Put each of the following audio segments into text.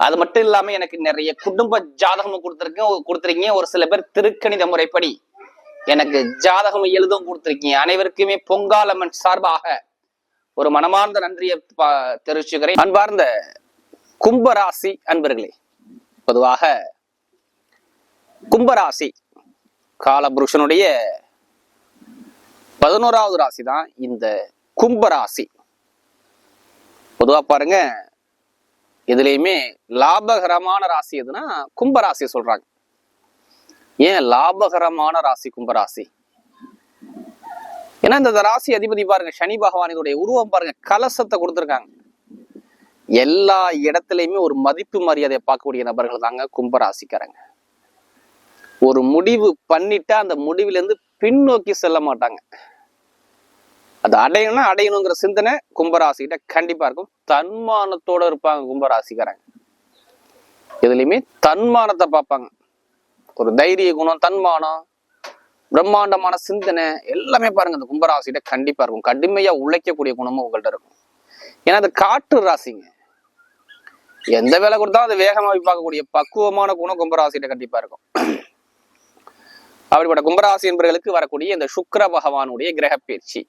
அது மட்டும் இல்லாம எனக்கு நிறைய குடும்ப ஜாதகமும் கொடுத்துருக்கேன். கொடுத்துருக்கீங்க. ஒரு சில பேர் திருக்கணித முறைப்படி எனக்கு ஜாதகம் எழுதும் கொடுத்துருக்கீங்க. அனைவருக்குமே பொங்காலம்மன் சார்பாக ஒரு மனமார்ந்த நன்றியை தெரிவிச்சுக்கிறேன். அன்பார்ந்த கும்பராசி அன்பர்களே பொதுவாக கும்பராசி காலபுருஷனுடைய பதினோராவது ராசி தான் இந்த கும்பராசி. பொதுவா பாருங்க இதுலயுமே லாபகரமான ராசி எதுனா கும்பராசி சொல்றாங்க. ஏன் லாபகரமான ராசி கும்பராசி? ஏன்னா இந்த ராசி அதிபதி பாருங்க சனி பகவான் உருவம் பாருங்க கலசத்தை கொடுத்துருக்காங்க. எல்லா இடத்துலயுமே ஒரு மதிப்பு மரியாதையை பார்க்கக்கூடிய நபர்கள் தாங்க கும்பராசிக்காரங்க. ஒரு முடிவு பண்ணிட்டா அந்த முடிவுல இருந்து பின்னோக்கி செல்ல மாட்டாங்க. அது அடையணும்னா அடையணுங்கிற சிந்தனை கும்பராசிகிட்ட கண்டிப்பா இருக்கும். தன்மானத்தோட இருப்பாங்க கும்பராசிக்காரங்க. எதுலையுமே தன்மானத்தை பார்ப்பாங்க. ஒரு தைரிய குணம் தன்மானம் பிரம்மாண்டமான சிந்தனை எல்லாமே பாருங்க இந்த கும்பராசிகிட்ட கண்டிப்பா இருக்கும். கடுமையா உழைக்கக்கூடிய குணமும் உங்கள்ட்ட இருக்கும். ஏன்னா அது காட்டு ராசிங்க. எந்த வேலை கொடுத்தாலும் அது வேகமா பார்க்கக்கூடிய பக்குவமான குணம் கும்பராசிகிட்ட கண்டிப்பா இருக்கும். அப்படிப்பட்ட கும்பராசி என்பவர்களுக்கு வரக்கூடிய இந்த சுக்கர பகவானுடைய கிரக பயிற்சி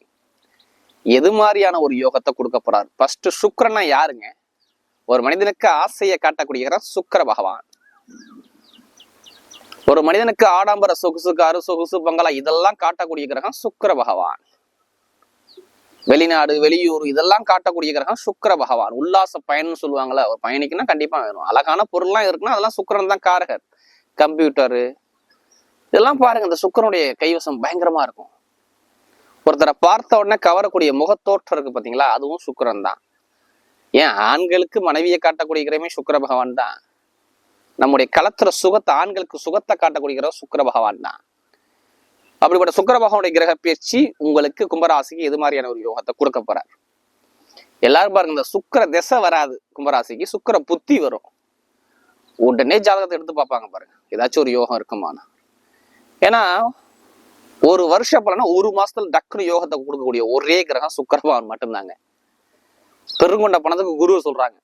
எது மாதிரியான ஒரு யோகத்தை கொடுக்க போறார்? ஃபர்ஸ்ட் சுக்கிரனா யாருங்க? ஒரு மனிதனுக்கு ஆசையை காட்டக்கூடிய சுக்கர பகவான். ஒரு மனிதனுக்கு ஆடம்பர சொகுசு காரு சொகுசு பங்களா இதெல்லாம் காட்டக்கூடிய கிரகம் சுக்கிர பகவான். வெளிநாடு வெளியூர் இதெல்லாம் காட்டக்கூடிய கிரகம் சுக்கர பகவான். உல்லாச பயணம்னு சொல்லுவாங்கல்ல ஒரு பயணிக்குன்னா கண்டிப்பா வேணும். அழகான பொருள்லாம் இருக்குன்னா அதெல்லாம் சுக்கிரன் தான் காரகர். கம்ப்யூட்டரு இதெல்லாம் பாருங்க இந்த சுக்கிரனுடைய கைவசம் பயங்கரமா இருக்கும். ஒருத்தரை பார்த்த உடனே கவரக்கூடிய முகத்தோற்றம் இருக்கு பாத்தீங்களா? அதுவும் சுக்கரன் தான் ஏன்? ஆண்களுக்கு மனைவியை காட்டக்கூடிய கிரகமே சுக்கர பகவான் தான் நம்முடைய களத்துல சுகத்தை ஆண்களுக்கு சுகத்தை காட்டக்கூடிய கிரகம் சுக்கர பகவான் தான் அப்படிப்பட்ட சுக்கர பகவானுடைய கிரக பயிற்சி உங்களுக்கு கும்பராசிக்கு எது மாதிரியான ஒரு யோகத்தை கொடுக்க போறார்? எல்லாரும் பாருங்க இந்த சுக்கிர திசை வராது கும்பராசிக்கு. சுக்கர புத்தி வரும். உடனே ஜாதகத்தை எடுத்து பார்ப்பாங்க பாருங்க. ஏதாச்சும் ஒரு யோகம் இருக்குமானா? ஏன்னா ஒரு வருஷ பலனா ஒரு மாசத்துல டக்குனு யோகத்தை கொடுக்கக்கூடிய ஒரே கிரகம் சுக்கரபவன் மட்டும்தாங்க. பெருங்கொண்ட பணத்துக்கு குரு சொல்றாங்க.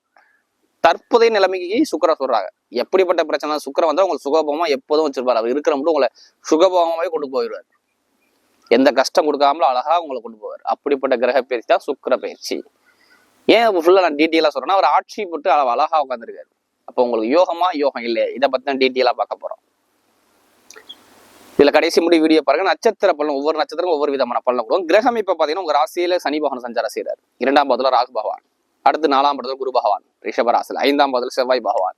தற்போதைய நிலைமைக்கு சுக்கிர சொல்றாங்க. எப்படிப்பட்ட பிரச்சனை? சுக்கரம் வந்தா உங்களுக்கு சுகபோகமா எப்போதும் வச்சிருப்பாரு. அவர் இருக்கிற மட்டும் உங்களை சுகபோகமாவே கொண்டு போயிடுவார். எந்த கஷ்டம் கொடுக்காமலும் அழகா உங்களை கொண்டு போவார். அப்படிப்பட்ட கிரக பயிற்சி தான் சுக்கிர பயிற்சி. ஏன் ஃபுல்லா நான் டீட்டெயிலா சொல்றேன்னா அவர் ஆட்சி போட்டு அழகா உட்காந்துருக்காரு அப்போ உங்களுக்கு யோகமா? யோகம் இல்லையா. இதை பத்தி தான் டீட்டெயிலா பார்க்க போறோம். இதுல கடைசி முடி வீடியோ பாருங்க. நட்சத்திர பலன் ஒவ்வொரு நட்சத்திரம் ஒவ்வொரு விதமான பலன் கொடுக்கும். கிரகம் இப்போ பாத்தீங்கன்னா உங்க ராசியில சனி பகவான் சஞ்சாரம் செய்கிறார் இரண்டாம் பாதத்துல ராகு பகவான். அடுத்து நாலாம் இடத்துல குரு பகவான் ரிஷப ராசியில். ஐந்தாம் பாதத்துல செவ்வாய் பகவான்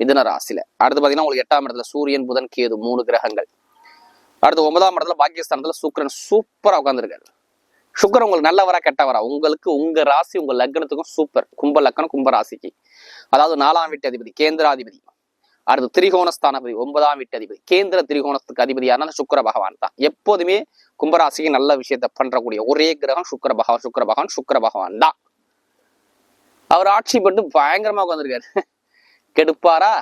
மிதுன ராசியில. அடுத்து பாத்தீங்கன்னா உங்களுக்கு எட்டாம் இடத்துல சூரியன் புதன் கேது மூணு கிரகங்கள். அடுத்து ஒன்பதாம் இடத்துல பாகிஸ்தானத்தில் சுக்கரன் சூப்பரா உட்காந்துருக்காரு சுக்கரன் உங்களுக்கு நல்லவரா கெட்டவரா? உங்களுக்கு உங்க ராசி உங்க லக்னத்துக்கும் சூப்பர் கும்ப லக்னம் கும்ப ராசிக்கு. அதாவது நாலாம் வீட்டு அதிபதி கேந்திராதிபதி. அடுத்து திரிகோணஸ்தானபதி ஒன்பதாம் வீட்டு அதிபதி கேந்திர திரிகோணத்துக்கு அதிபதியான சுக்கர பகவான் தான். எப்போதுமே கும்பராசிக்கு நல்ல விஷயத்தை பண்றக்கூடிய ஒரே கிரகம் சுக்கர பகவான் சுக்கர பகவான் சுக்கர பகவான் தான். அவர் ஆட்சி பண்ணி பயங்கரமா உட்காந்துருக்காரு கெடுப்பாரா?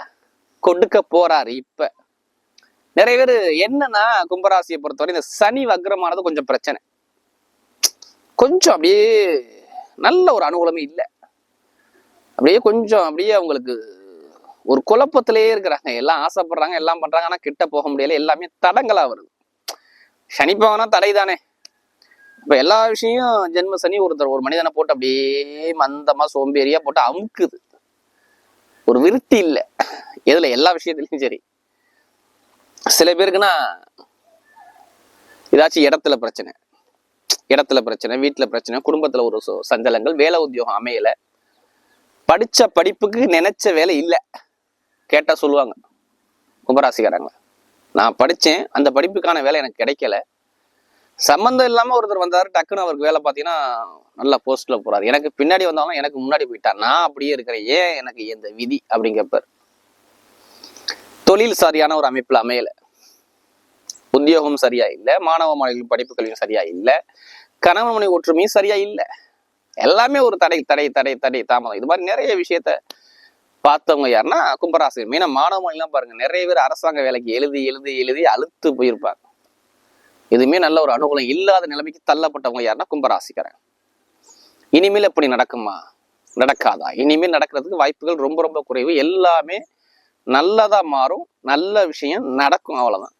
கொடுக்க போறாரு இப்ப. நிறைய பேர் என்னன்னா கும்பராசியை பொறுத்தவரை இந்த சனி வக்ரமானது கொஞ்சம் பிரச்சனை. கொஞ்சம் அப்படியே நல்ல ஒரு அனுகூலமே இல்லை. அப்படியே கொஞ்சம் அப்படியே அவங்களுக்கு ஒரு குழப்பத்திலேயே இருக்கிறாங்க. எல்லாம் ஆசைப்படுறாங்க எல்லாம் பண்றாங்க ஆனா கிட்ட போக முடியல. எல்லாமே தடங்களா வருது. சனி பகவானா தடை தானே. இப்ப எல்லா விஷயம் ஜென்ம சனி ஒருத்தர் ஒரு மனிதனை போட்டு அப்படியே மந்தமா சோம்பேறியா போட்டு அமுக்குது. ஒரு விருத்தி இல்லை. எதுல எல்லா விஷயத்துலயும் சரி. சில பேருக்குன்னா ஏதாச்சும் இடத்துல பிரச்சனை. இடத்துல பிரச்சனை வீட்டுல பிரச்சனை குடும்பத்துல ஒரு சு- சஞ்சலங்கள் வேலை உத்தியோகம் அமையல. படிச்ச படிப்புக்கு நினைச்ச வேலை இல்லை. கேட்டா சொல்லுவாங்க. கும்பராசிக்காரங்க. நான் படிச்சேன். அந்த படிப்புக்கான வேலை எனக்கு கிடைக்கல. சம்மந்தம் இல்லாம ஒருத்தர் வந்தாரு டக்குன்னு அவருக்கு வேலை பார்த்தீங்கன்னா நல்ல போஸ்ட்ல போறாரு. எனக்கு பின்னாடி வந்தாலும் எனக்கு முன்னாடி போயிட்டார் நான் அப்படியே இருக்கிறேன். ஏன் எனக்கு இந்த விதி அப்படிங்கிறப்பார் தொழில் சரியான ஒரு அமைப்புல அமையல. உத்தியோகம் சரியா இல்லை. மாணவ மாணவிகள் படிப்புகளையும் சரியா இல்லை. கணவன் மனைவி ஒற்றுமையும் சரியா இல்லை. எல்லாமே ஒரு தடை தடை தடை தடை தாமதம். இது மாதிரி நிறைய விஷயத்த பார்த்தவங்க யாருன்னா கும்பராசி மெயினா மாணவ பாருங்க நிறைய பேர் அரசாங்க வேலைக்கு எழுதி எழுதி எழுதி அழுத்து போயிருப்பாங்க. எதுவுமே நல்ல ஒரு அனுகூலம் இல்லாத நிலைமைக்கு தள்ளப்பட்டவங்க யாருன்னா கும்பராசிக்காரன் இனிமேல் எப்படி நடக்குமா? நடக்காதா? இனிமேல் நடக்கிறதுக்கு வாய்ப்புகள் ரொம்ப ரொம்ப குறைவு. எல்லாமே நல்லதா மாறும். நல்ல விஷயம் நடக்கும் அவ்வளவுதான்.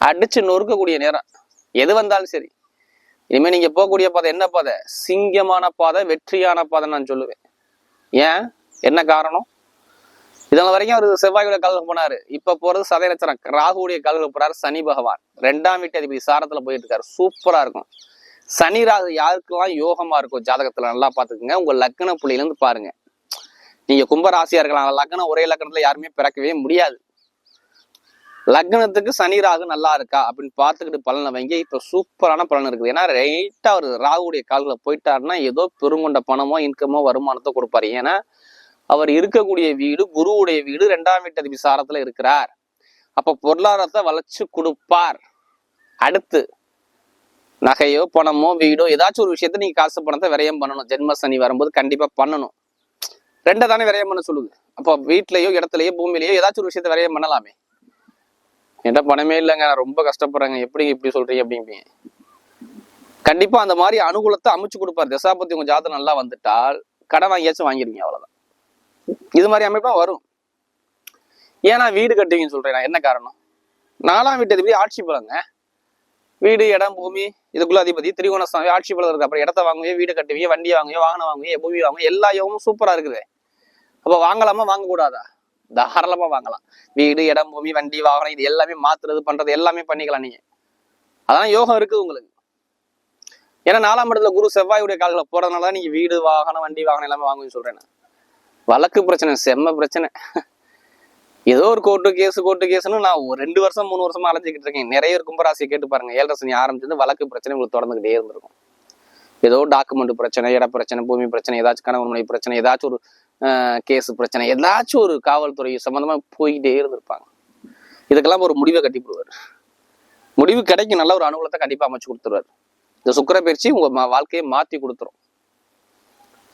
அடிச்சு நொறுக்கக்கூடிய நேரம். எது வந்தாலும் சரி. இனிமே நீங்க போகக்கூடிய பாதை என்ன பாதை? சிங்கமான பாதை வெற்றியான பாதை நான் சொல்லுவேன். ஏன்? என்ன காரணம்? இதனால் வரைக்கும் அவர் செவ்வாயோட கால்கள் போனாரு. இப்ப போறது சதய நட்சத்திரம். ராகுடைய காலில் போறாரு சனி பகவான். ரெண்டாம் வீட்டு அதிபதி சாரத்துல போயிட்டு இருக்காரு. சூப்பரா இருக்கும். சனி ராகு யாருக்கெல்லாம் யோகமா இருக்கும் ஜாதகத்துல நல்லா பார்த்துக்குங்க. உங்க லக்ன புள்ளியில இருந்து பாருங்க. நீங்க கும்பராசியா இருக்கலாம். லக்னம் ஒரே லக்னத்தில் யாருமே பிறக்கவே முடியாது. லக்னத்துக்கு சனி ராகு நல்லா இருக்கா அப்படின்னு பார்த்துக்கிட்டு பலனை வைங்க இப்ப சூப்பரான பலன் இருக்குது. ஏன்னா ரைட்டா அவர் ராகுடைய கால்களை போயிட்டாருன்னா ஏதோ பெருங்கொண்ட பணமோ இன்கமோ வருமானத்தோ கொடுப்பாரு. ஏன்னா அவர் இருக்கக்கூடிய வீடு குருவுடைய வீடு ரெண்டாம் வீட்டு அதிபதி இருக்கிறார். அப்ப பொருளாதாரத்தை வளைச்சு கொடுப்பார். அடுத்து நகையோ பணமோ வீடோ ஏதாச்சும் ஒரு விஷயத்த நீங்க காசு பணத்தை விரயம் பண்ணணும். ஜென்ம சனி வரும்போது கண்டிப்பா பண்ணணும். ரெண்டை தானே விரயம் பண்ண சொல்லுது. அப்போ வீட்லயோ இடத்துலயோ பூமியிலயோ ஏதாச்சும் ஒரு விஷயத்த விரயம் பண்ணலாமே. என்கிட்ட பணமே இல்லைங்க. நான் ரொம்ப கஷ்டப்படுறேங்க. எப்படி இப்படி சொல்றீங்க அப்படிம்பீங்க. கண்டிப்பா அந்த மாதிரி அனுகூலத்தை அமைச்சு கொடுப்பார். தசாபத்தி உங்க ஜாதகம் நல்லா வந்துட்டால் கடன் வாங்கியாச்சும் வாங்கிடுவீங்க அவ்வளவுதான். இது மாதிரி அமைப்பா வரும். ஏன்னா வீடு கட்டுவீங்கன்னு சொல்றேன் நான். என்ன காரணம்? நாலாம் வீட்டு அதிபதி ஆட்சி பலங்க? வீடு இடம் பூமி இதுக்குள்ள அதிபதி திரிகோணசாமி ஆட்சி பலம் இருக்கு அப்புறம் இடத்த வாங்குவீங்க வீடு கட்டுவீங்க வண்டி வாங்குவே வாகனம் வாங்குவே பூமி வாங்குவீங்க எல்லா யோகமும் சூப்பரா இருக்குது. அப்ப வாங்கலாமா வாங்கக்கூடாதா? தாராளமா வாங்கலாம். வீடு இடம் பூமி வண்டி வாகனம் இது எல்லாமே மாத்துறது பண்றது எல்லாமே பண்ணிக்கலாம் நீங்க. அதான் யோகம் இருக்குது உங்களுக்கு. ஏன்னா நாலாம் இடத்துல குரு செவ்வாயுடைய கால்களை போறதுனால தான் நீங்க வீடு வாகனம் வண்டி வாகனம் எல்லாமே வாங்குவீங்கன்னு சொல்றேன் வழக்கு பிரச்சனை செம்ம பிரச்சனை. ஏதோ ஒரு கோர்ட்டு கேஸ் கோர்ட்டு கேஸ்னு நான் ஒரு ரெண்டு வருஷம் மூணு வருஷமா அலைஞ்சிக்கிட்டு இருக்கேன். நிறைய பேர் கும்பராசியை கேட்டு பாருங்க. ஏழரை சனி ஆரம்பிச்சது வழக்கு பிரச்சனை உங்களுக்கு தொடர்ந்துகிட்டே இருந்திருக்கும். ஏதோ டாக்குமெண்ட் பிரச்சனை இட பிரச்சனை பூமி பிரச்சனை ஏதாச்சும் கணவன் மனைவி பிரச்சனை ஏதாச்சும் ஒரு கேஸ் பிரச்சனை ஏதாச்சும் ஒரு காவல்துறை சம்மந்தமாக போய்கிட்டே இருந்திருப்பாங்க. இதுக்கெல்லாம் ஒரு முடிவை கட்டி போடுவார் முடிவு கிடைக்கும். நல்ல ஒரு அனுகூலத்தை கண்டிப்பா அமைச்சு கொடுத்துருவாரு. இந்த சுக்கர பயிற்சி உங்க வாழ்க்கையை மாத்தி கொடுத்துரும்.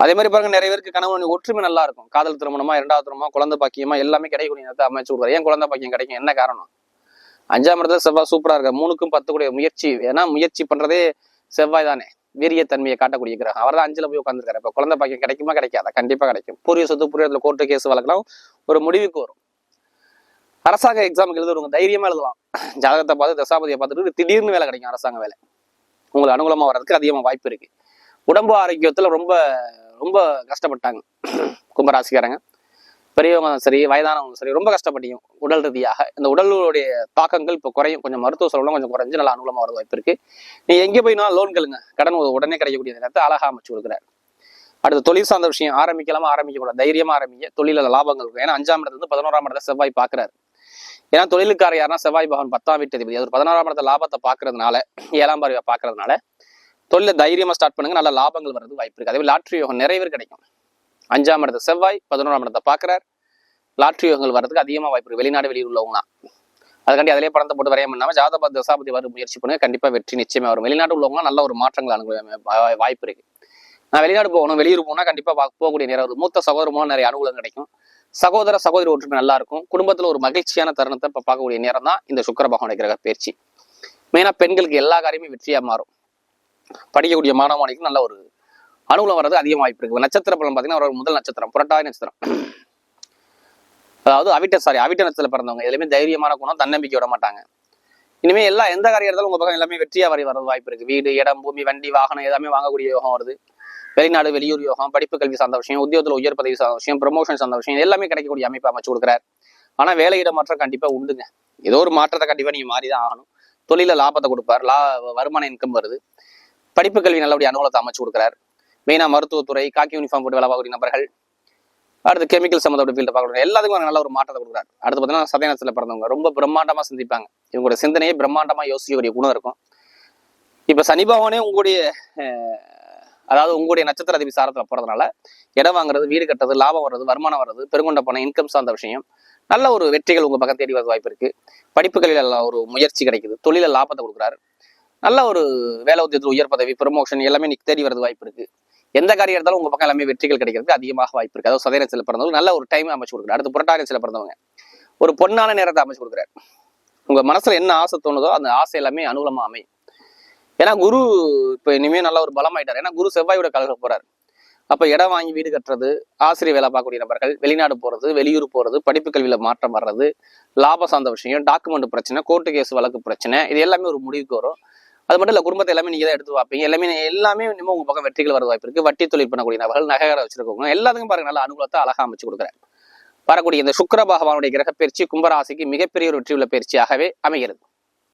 அதே மாதிரி பாருங்க நிறைய பேருக்கு கணவன் ஒற்றுமை நல்லா இருக்கும். காதல் திருமணமா இரண்டாவது திருமணமா குழந்தை பாக்கியமா எல்லாமே கிடைக்கக்கூடிய நேரத்தை அமைச்சு கொடுக்குறாரு. ஏன் குழந்தை பாக்கியம் கிடைக்கும்? என்ன காரணம்? அஞ்சாம் இடத்துல செவ்வாய் சூப்பரா இருக்கு மூணுக்கும் பத்து கூடிய முயற்சி ஏன்னா முயற்சி பண்றதே செவ்வாய் தானே. வீரியத்தன்மையை காட்டக்கூடிய கிரகம். அவர் தான் அஞ்சுல போய் உட்காந்துருக்காரு இப்ப குழந்தை பாக்கியம் கிடைக்குமா? கிடைக்காதா? கண்டிப்பா கிடைக்கும். பூர்வீக சொத்து பூர்வீகத்துல கோர்ட்டு கேஸ் வழக்கலாம் ஒரு முடிவுக்கு வரும். அரசாங்க எக்ஸாமுக்கு எழுதுறவங்க தைரியமா எழுதலாம். ஜாதகத்தை பார்த்து தசாபதியை பார்த்துட்டு திடீர்னு வேலை கிடைக்கும் அரசாங்க வேலை. உங்களுக்கு அனுகூலமா வர்றதுக்கு அதிகமா வாய்ப்பு இருக்கு. உடம்பு ஆரோக்கியத்துல ரொம்ப ரொம்ப கஷ்டப்பட்டாங்க. கும்பராசிக்காரங்க. பெரியவங்க சரி வயதானவங்க சரி ரொம்ப கஷ்டப்பட்டியும் உடல் ரீதியாக இந்த உடலுடைய தாக்கங்கள் இப்போ குறையும். கொஞ்சம் மருத்துவ செலவுலாம் கொஞ்சம் குறைஞ்சு நல்லா அனுகூலமாக வர வாய்ப்பு இருக்கு. நீ எங்கே போயினா லோன் கேளுங்க. கடன் உடனே கிடைக்கக்கூடிய நேரத்தை அழகாக அமைச்சு கொடுக்குறாரு. அடுத்து தொழில் சார்ந்த விஷயம் ஆரம்பிக்கலாமா ஆரம்பிக்க தைரியமாக ஆரம்பிங்க. ஆரம்பிக்க தொழில லாபங்கள் இருக்கும். ஏன்னா அஞ்சாம் இடத்துல இருந்து பதினோராம் இடத்துல செவ்வாய் பார்க்குறாரு ஏன்னா தொழிலுக்கார யாருன்னா செவ்வாய் பகவான் பத்தாம் வீட்டு அதிபதி. அது ஒரு பதினாறாம் இடத்த லாபத்தை பார்க்கறதுனால ஏழாம் பார்வையை பார்க்கறதுனால தொழில தைரியமாக ஸ்டார்ட் பண்ணுங்க. நல்ல லாபங்கள் வர்றது வாய்ப்பு இருக்குது அதே லாட்ரி யோகம் நிறைவேறு கிடைக்கும். அஞ்சாம் இடத்த செவ்வாய் பதினோராம் இடத்தை பார்க்குறார். லாட்ரி யோகங்கள் வர்றதுக்கு அதிகமாக வாய்ப்பு இருக்குது வெளிநாடு வெளியூர் உள்ளவங்களாம் அதுக்காண்டி அதிலே படத்தை போட்டு வரைய பண்ணாம ஜாதப தசாபதி வர முயற்சி பண்ணுங்க. கண்டிப்பாக வெற்றி நிச்சயமாக வரும். வெளிநாடு உள்ளவங்க நல்ல ஒரு மாற்றங்கள் அனுபவ வாய்ப்பு இருக்குது நான் வெளிநாடு போகணும் வெளியூர் போனால் கண்டிப்பாக போகக்கூடிய நேரம் ஒரு மூத்த சகோதரமான நிறைய அனுகூலம் கிடைக்கும். சகோதர சகோதரி ஒற்றுமை நல்லா இருக்கும். குடும்பத்தில் ஒரு மகிழ்ச்சியான தருணத்தை இப்போ பார்க்கக்கூடிய நேரம் தான் இந்த சுக்கர பகவானுடைய கிரக பயிற்சி. மெயினாக பெண்களுக்கு எல்லா காரியமும் வெற்றியாக மாறும். படிக்கக்கூடிய மாணவ மாணவிக்கு நல்ல ஒரு அனுகூலம் வர்றது அதிகம் வாய்ப்பு இருக்கு நட்சத்திர பலன் பாத்தீங்கன்னா ஒரு முதல் நட்சத்திரம் புரட்டாதி நட்சத்திரம். அதாவது அவிட்ட சாரி அவிட்ட நட்சத்திரத்துல பிறந்தவங்க. எதுலையுமே தைரியமான குணம் தன்னம்பிக்கை விட மாட்டாங்க. இனிமே எல்லா எந்த காரியம் இருந்தாலும் உங்க பக்கம் எல்லாமே வெற்றியா வரை வர்றது வாய்ப்பு இருக்கு. வீடு இடம் பூமி வண்டி வாகனம் எல்லாமே வாங்கக்கூடிய யோகம் வருது. வெளிநாடு வெளியூர் யோகம் படிப்பு கல்வி சார்ந்த விஷயம் உத்தியோகத்துல உயர் பதவி சார்ந்த விஷயம் ப்ரமோஷன் சார்ந்த விஷயம் எல்லாமே கிடைக்கக்கூடிய அமைப்பு அமைச்சு கொடுக்குறாரு. ஆனா வேலையிட மாற்றம் கண்டிப்பா உண்டுங்க. ஏதோ ஒரு மாற்றத்தை கண்டிப்பா நீங்க மாறிதான் ஆகணும். தொழில லாபத்தை கொடுப்பார். லா வருமான இன்கம் வருது. படிப்பு கல்வி நல்லபடியா அனுகூலத்தை அமைச்சு கொடுக்குறாரு. மெயினா மருத்துவத்துறை காக்கி யூனிஃபார்ம் போட்டு வேலை பார்க்கக்கூடிய நபர்கள் அடுத்து கெமிக்கல் சம்மந்தப்பட்ட ஃபீல்டு பார்க்கணும் எல்லாத்துக்கும் நல்ல ஒரு மாற்றத்தை கொடுக்குறாரு. அடுத்து பார்த்தீங்கன்னா சதயனத்தில் பிறந்தவங்க ரொம்ப பிரம்மாண்டமாக சிந்திப்பாங்க. இவங்களோட சிந்தனையே பிரம்மாண்டமாக யோசிக்கக்கூடிய குணம் இருக்கும். இப்ப சனி பகவானே உங்களுடைய அதாவது உங்களுடைய நட்சத்திர அதிபதி சாரத்தில் போறதுனால இடம் வாங்குறது வீடு கட்டுறது லாபம் வர்றது வருமானம் வர்றது பெருங்கொண்ட பணம் இன்கம் சார்ந்த விஷயம் நல்ல ஒரு வெற்றிகள் உங்க பக்கம் தேடி வர வாய்ப்பு இருக்கு. படிப்புகளில் ஒரு முயற்சி கிடைக்குது. தொழில லாபத்தை கொடுக்குறாரு. நல்ல ஒரு வேலை உத்தியத்தில் உயர் பதவி ப்ரொமோஷன் எல்லாமே இன்னைக்கு தேடி வரது வாய்ப்பு இருக்கு. எந்த காரியம் இருந்தாலும் உங்க பக்கம் எல்லாமே வெற்றிகள் கிடைக்கிறதுக்கு அதிகமாக வாய்ப்பு இருக்கு. அதாவது சதயத்தில் பிறந்தவங்க நல்ல ஒரு டைம் அமைச்சு கொடுக்குறாரு. அடுத்து புரட்டாரியத்தில் பிறந்தவங்க. ஒரு பொன்னான நேரத்தை அமைச்சு கொடுக்குறாரு. உங்க மனசுல என்ன ஆசை தோணுதோ அந்த ஆசை எல்லாமே அனுகூலமா அமையும். ஏன்னா குரு இப்ப இனிமே நல்ல ஒரு பலமாயிட்டார் ஏன்னா குரு செவ்வாயோட கலக போறாரு. அப்ப இடம் வாங்கி வீடு கட்டுறது ஆசிரியர் வேலை பார்க்கக்கூடிய நபர்கள் வெளிநாடு போறது வெளியூர் போறது படிப்பு கல்வியில மாற்றம் வர்றது லாபம் சார்ந்த விஷயம் டாக்குமெண்ட் பிரச்சனை கோர்ட்டு கேஸ் வழக்கு பிரச்சனை இது எல்லாமே ஒரு முடிவுக்கு வரும். அது மட்டும் இல்ல குடும்பத்தை எல்லாமே நீங்க தான் எடுத்து பார்ப்பீங்க. எல்லாமே எல்லாமே இன்னும் உங்க பக்கம் வெற்றிகள் வர வாய்ப்பு இருக்குது வட்டி தொழில் பண்ணக்கூடிய நபர்கள் நகைகரை வச்சிருக்கவங்க எல்லாத்துக்கும் பாருங்க நல்ல அனுகூலத்தை அழகா அமைச்சு கொடுக்குறேன். வரக்கூடிய இந்த சுக்கர பகவானுடைய கிரக பயிற்சி கும்பராசிக்கு மிகப்பெரிய ஒரு வெற்றி உள்ள பயிற்சியாகவே அமைகிறது.